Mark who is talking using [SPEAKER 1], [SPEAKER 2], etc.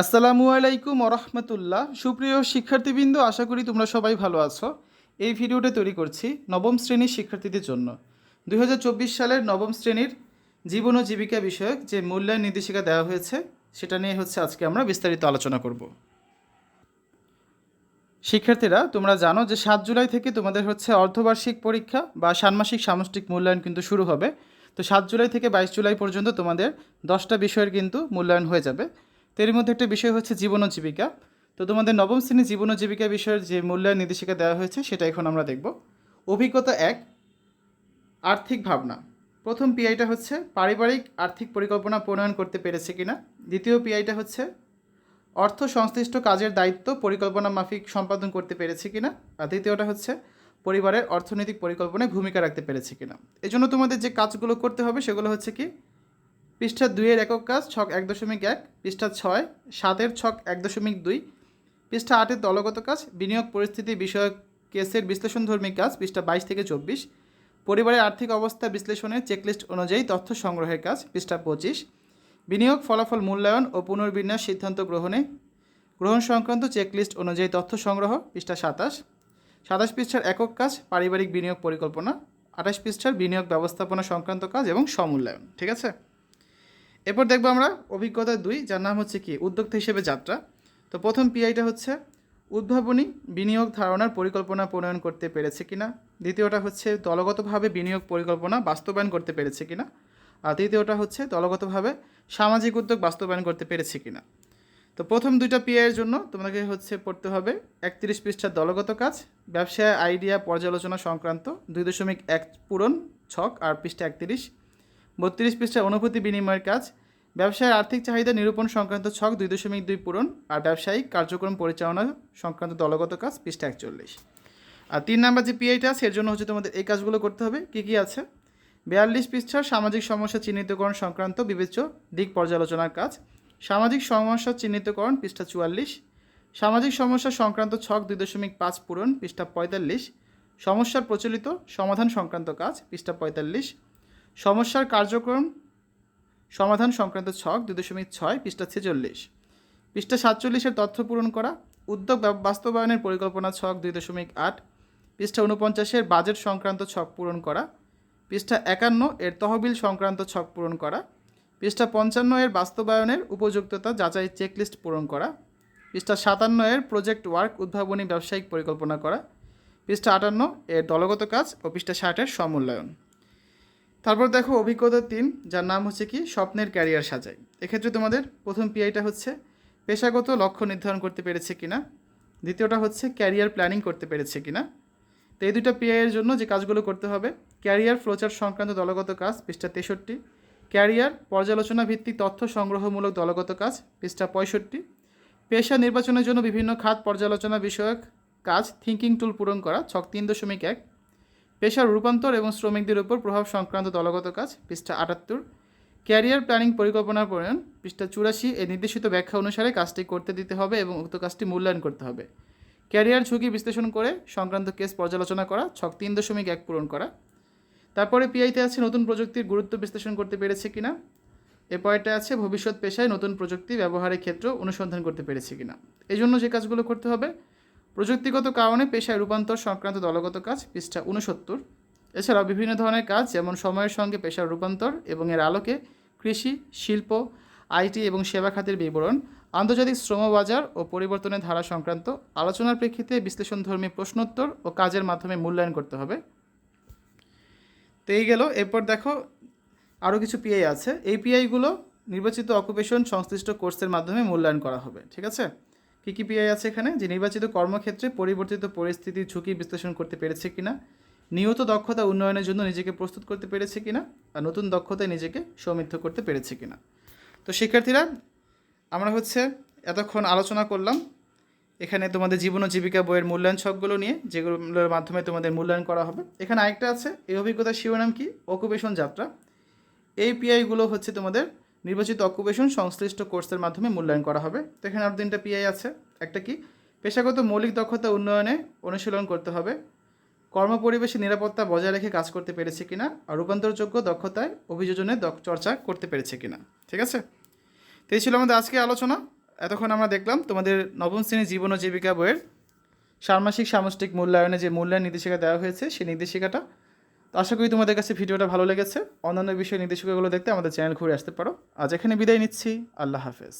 [SPEAKER 1] আসসালামু আলাইকুম রহমতুল্লাহ সুপ্রিয় শিক্ষার্থীবৃন্দ, আশা করি তোমরা সবাই ভালো আছো। এই ভিডিওটা তৈরি করছি নবম শ্রেণির শিক্ষার্থীদের জন্য। দুই হাজার চব্বিশ সালের নবম শ্রেণির জীবন ও জীবিকা বিষয়ক যে মূল্যায়ন নির্দেশিকা দেওয়া হয়েছে, সেটা নিয়ে হচ্ছে আজকে আমরা বিস্তারিত আলোচনা করব। শিক্ষার্থীরা, তোমরা জানো যে সাত জুলাই থেকে তোমাদের হচ্ছে অর্ধবার্ষিক পরীক্ষা বা ষান্মাসিক সামষ্টিক মূল্যায়ন কিন্তু শুরু হবে। তো সাত জুলাই থেকে বাইশ জুলাই পর্যন্ত তোমাদের দশটা বিষয়ের কিন্তু মূল্যায়ন হয়ে যাবে। তো এর মধ্যে একটা বিষয় হচ্ছে জীবন ও জীবিকা। তো তোমাদের নবম শ্রেণি জীবন ও জীবিকা বিষয়ের যে মূল্যায়ন নির্দেশিকা দেওয়া হয়েছে, সেটা এখন আমরা দেখব। অভিজ্ঞতা এক, আর্থিক ভাবনা। প্রথম পিআইটা হচ্ছে, পারিবারিক আর্থিক পরিকল্পনা প্রণয়ন করতে পেরেছে কিনা? দ্বিতীয় পিআইটা হচ্ছে, অর্থ সংশ্লিষ্ট কাজের দায়িত্ব পরিকল্পনা মাফিক সম্পাদন করতে পেরেছে কিনা? আর দ্বিতীয়টা হচ্ছে, পরিবারের অর্থনৈতিক পরিকল্পনায় ভূমিকা রাখতে পেরেছে কিনা? এই জন্য তোমাদের যে কাজগুলো করতে হবে, সেগুলো হচ্ছে কি? পৃষ্ঠা দুইয়ের একক কাজ, ছক এক দশমিক এক, পৃষ্ঠা ছয়, সাতের ছক এক দশমিক দুই, পৃষ্ঠা আটের দলগত কাজ, বিনিয়োগ পরিস্থিতি বিষয়ক কেসের বিশ্লেষণধর্মী কাজ, পৃষ্ঠা বাইশ থেকে চব্বিশ, পরিবারের আর্থিক অবস্থা বিশ্লেষণের চেকলিস্ট অনুযায়ী তথ্য সংগ্রহের কাজ, পৃষ্ঠা পঁচিশ, বিনিয়োগ ফলাফল মূল্যায়ন ও পুনর্বিন্যাস সিদ্ধান্ত গ্রহণে, গ্রহণ সংক্রান্ত চেকলিস্ট অনুযায়ী তথ্য সংগ্রহ, পৃষ্ঠা সাতাশ সাতাশ পৃষ্ঠার একক কাজ, পারিবারিক বিনিয়োগ পরিকল্পনা, আঠাশ পৃষ্ঠার বিনিয়োগ ব্যবস্থাপনা সংক্রান্ত কাজ এবং সমূল্যায়ন, ঠিক আছে? এরপর দেখব আমরা অভিজ্ঞতা দুই, যার নাম হচ্ছে কি, উদ্যোক্তা হিসেবে যাত্রা। তো প্রথম পিআইটা হচ্ছে, উদ্ভাবনী বিনিয়োগ ধারণার পরিকল্পনা প্রণয়ন করতে পেরেছে কিনা? দ্বিতীয়টা হচ্ছে, দলগতভাবে বিনিয়োগ পরিকল্পনা বাস্তবায়ন করতে পেরেছে কিনা? আর তৃতীয়টা হচ্ছে, দলগতভাবে সামাজিক উদ্যোগ বাস্তবায়ন করতে পেরেছে কিনা? তো প্রথম দুইটা পিআইয়ের জন্য তোমাকে হচ্ছে পড়তে হবে একত্রিশ পৃষ্ঠার দলগত কাজ, ব্যবসায় আইডিয়া পর্যালোচনা সংক্রান্ত দুই দশমিক এক পূরণ ছক আর পৃষ্ঠা একত্রিশ। বত্রিশ পৃষ্ঠার অনুভূতি বিনিময়ের কাজ, ব্যবসায়ের আর্থিক চাহিদা নিরূপণ সংক্রান্ত ছক দুই দশমিক দুই পূরণ আর ব্যবসায়িক কার্যক্রম পরিচালনা সংক্রান্ত দলগত কাজ, পৃষ্ঠা একচল্লিশ। আর তিন নাম্বার যে পিআইটা আছে, এর জন্য হচ্ছে তোমাদের এই কাজগুলো করতে হবে। কী কী আছে? বিয়াল্লিশ পৃষ্ঠার সামাজিক সমস্যা চিহ্নিতকরণ সংক্রান্ত বিবেচ্য দিক পর্যালোচনার কাজ, সামাজিক সমস্যা চিহ্নিতকরণ, পৃষ্ঠা চুয়াল্লিশ, সামাজিক সমস্যা সংক্রান্ত ছক দুই দশমিক পাঁচ পূরণ, পৃষ্ঠা পঁয়তাল্লিশ, সমস্যার প্রচলিত সমাধান সংক্রান্ত কাজ, পৃষ্ঠা পঁয়তাল্লিশ সমস্যার কার্যক্রম সমাধান সংক্রান্ত ছক দুই দশমিক ছয়, পৃষ্ঠা ছেচল্লিশ। পৃষ্ঠা সাতচল্লিশের তথ্য পূরণ করা, উদ্যোগ বাস্তবায়নের পরিকল্পনা ছক দুই দশমিক আট, পৃষ্ঠা উনপঞ্চাশের বাজেট সংক্রান্ত ছক পূরণ করা, পৃষ্ঠা একান্ন এর তহবিল সংক্রান্ত ছক পূরণ করা, পৃষ্ঠা পঞ্চান্ন এর বাস্তবায়নের উপযুক্ততা যাচাই চেকলিস্ট পূরণ করা, পৃষ্ঠা সাতান্ন এর প্রজেক্ট ওয়ার্ক উদ্ভাবনী ব্যবসায়িক পরিকল্পনা করা, পৃষ্ঠা আটান্ন এর দলগত কাজ ও পৃষ্ঠা ষাটের সমূল্যায়ন তারপর দেখো অভিজ্ঞতা তিন, যার নাম হচ্ছে কি, স্বপ্নের ক্যারিয়ার সাজাই। এক্ষেত্রে তোমাদের প্রথম পিআইটা হচ্ছে পেশাগত লক্ষ্য নির্ধারণ করতে পেরেছে কিনা, দ্বিতীয়টা হচ্ছে ক্যারিয়ার প্ল্যানিং করতে পেরেছে কিনা। তো এই দুটো পিআইয়ের জন্য যে কাজগুলো করতে হবে, ক্যারিয়ার ফ্লোচার সংক্রান্ত দলগত কাজ, পৃষ্ঠা তেষট্টি, ক্যারিয়ার পর্যালোচনা ভিত্তিক তথ্য সংগ্রহমূলক দলগত কাজ, পৃষ্ঠা পঁয়ষট্টি, পেশা নির্বাচনের জন্য বিভিন্ন খাত পর্যালোচনা বিষয়ক কাজ থিঙ্কিং টুল পূরণ করা, ছক তিন দশমিক এক পেশার রূপান্তর এবং শ্রমিকদের উপর প্রভাব সংক্রান্ত দলগত কাজ, পৃষ্ঠা আটাত্তর। ক্যারিয়ার প্ল্যানিং পরিকল্পনা প্রণয়ন, পৃষ্ঠা চুরাশি এ নির্দেশিত ব্যাখ্যা অনুসারে কাজটি করতে দিতে হবে এবং উক্ত কাজটি মূল্যায়ন করতে হবে। ক্যারিয়ার ঝুঁকি বিশ্লেষণ করে সংক্রান্ত কেস পর্যালোচনা করা, ছক তিন দশমিক এক পূরণ করা। তারপরে পিআইতে আছে নতুন প্রযুক্তির গুরুত্ব বিশ্লেষণ করতে পেরেছে কিনা? এরপরটা আছে ভবিষ্যৎ পেশায় নতুন প্রযুক্তি ব্যবহারের ক্ষেত্র অনুসন্ধান করতে পেরেছে কিনা। এই জন্য যে কাজগুলো করতে হবে প্রযুক্তিগত কারণে পেশায় রূপান্তর সংক্রান্ত দলগত কাজ, পৃষ্ঠা উনসত্তর এছাড়াও বিভিন্ন ধরনের কাজ, যেমন সময়ের সঙ্গে পেশার রূপান্তর এবং এর আলোকে কৃষি, শিল্প, আইটি এবং সেবা খাতের বিবরণ, আন্তর্জাতিক শ্রমবাজার ও পরিবর্তনের ধারা সংক্রান্ত আলোচনার প্রেক্ষিতে বিশ্লেষণধর্মী প্রশ্নোত্তর ও কাজের মাধ্যমে মূল্যায়ন করতে হবে। তো এই গেল। এরপর দেখো, আরও কিছু পিআই আছে। এই পিআইগুলো নির্বাচিত অকুপেশন সংশ্লিষ্ট কোর্সের মাধ্যমে মূল্যায়ন করা হবে, ঠিক আছে? কী কী পিআই আছে এখানে? যে নির্বাচিত কর্মক্ষেত্রে পরিবর্তিত পরিস্থিতির ঝুঁকি বিশ্লেষণ করতে পেরেছে কিনা? নিয়ত দক্ষতা উন্নয়নের জন্য নিজেকে প্রস্তুত করতে পেরেছে কিনা? আর নতুন দক্ষতায় নিজেকে সমৃদ্ধ করতে পেরেছে কিনা? তো শিক্ষার্থীরা, আমরা হচ্ছে এতক্ষণ আলোচনা করলাম। এখানে তোমাদের জীবন ও জীবিকা বইয়ের মূল্যায়ন ছকগুলো নিয়ে, যেগুলোর মাধ্যমে তোমাদের মূল্যায়ন করা হবে। এখানে আরেকটা আছে, এই অভিজ্ঞতার শিরোনাম কি? অকুপেশন যাত্রা। এই পিআইগুলো হচ্ছে তোমাদের নির্বাচিত অকুপেশন সংশ্লিষ্ট কোর্সের মাধ্যমে মূল্যায়ন করা হবে। তো এখানে আরও তিনটা পিআই আছে। একটা কি? পেশাগত মৌলিক দক্ষতা উন্নয়নে অনুশীলন করতে হবে। কর্মপরিবেশে নিরাপত্তা বজায় রেখে কাজ করতে পেরেছে কিনা আর রূপান্তরযোগ্য দক্ষতায় অভিযোজনে চর্চা করতে পেরেছে কিনা। ঠিক আছে? তো এই ছিল আমাদের আজকে আলোচনা। এতক্ষণ আমরা দেখলাম তোমাদের নবম শ্রেণির জীবন ও জীবিকা বইয়ের ষান্মাসিক সামষ্টিক মূল্যায়নে যে মূল্যায়ন নির্দেশিকা দেওয়া হয়েছে, সেই নির্দেশিকাটা তো আশা করি তোমাদের কাছে ভিডিওটা ভালো লেগেছে। অন্যান্য বিষয়ে নির্দেশিকাগুলো দেখতে আমাদের চ্যানেল ঘুরে আসতে পারো। আজ এখানে বিদায় নিচ্ছি। আল্লাহ হাফেজ।